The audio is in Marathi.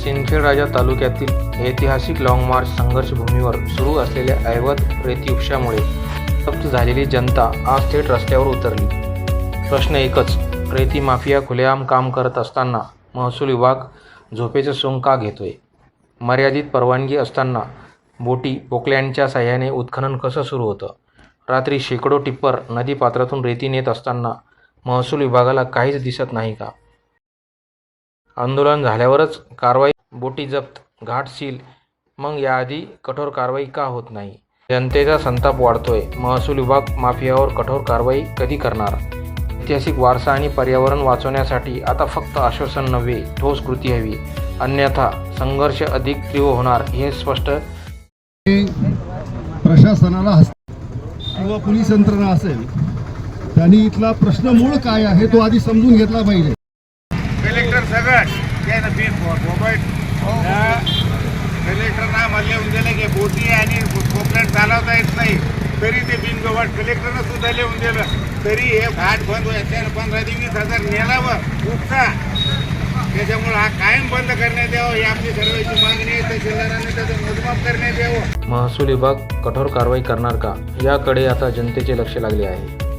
सिंदखेड तालुक्यातील ऐतिहासिक लाँग मार्च संघर्षभूमीवर सुरू असलेल्या ऐवत रेती तप्त झालेली जनता आज थेट रस्त्यावर उतरली. प्रश्न एकच रेती माफिया खुलेआम काम करत असताना महसूल विभाग झोपेचं सोंग का घेतोय? मर्यादित परवानगी असताना बोटी पोकलँडच्या साह्याने उत्खनन कसं सुरू होतं? रात्री शेकडो टिप्पर नदीपात्रातून रेती नेत असताना महसूल विभागाला काहीच दिसत नाही का? आंदोलन झाल्यावरच कारवाई बोटी जप्त घाट सील. मग याआधी कठोर कारवाई का होत नाही? जनतेचा संताप वाढतोय. महसूल विभाग माफियावर कठोर कारवाई कधी करणार? ऐतिहासिक वारसा आणि पर्यावरण वाचवण्यासाठी आता फक्त आश्वासन नव्हे ठोस कृती हवी. अन्यथा संघर्ष अधिक तीव्र होणार हे स्पष्ट. प्रशासनाला किंवा पोलीस यंत्रणा असेल त्यांनी इथला प्रश्न मूळ काय आहे तो आधी समजून घेतला पाहिजे. सगळं. त्यानं बी मोबाईल कलेक्टरना मला लिहून दिलं की बोटी आणि कोकणात चालवता येत नाही. तरी ते बिनगोवाट कलेक्टरनं सुद्धा लिहून दिलं. तरी हे घाट बंद होईल. त्यानं पंधरा ते वीस हजार नेलावं. उपसा. त्याच्यामुळे हा कायम बंद करण्यात यावं. ही आपली सर्वांची मागणी आहे. तहसीलदारांनी त्याचं मोजमाप करण्यात यावं. महसूल विभाग कठोर कारवाई करणार का? याकडे आता जनतेचे लक्ष लागले आहे.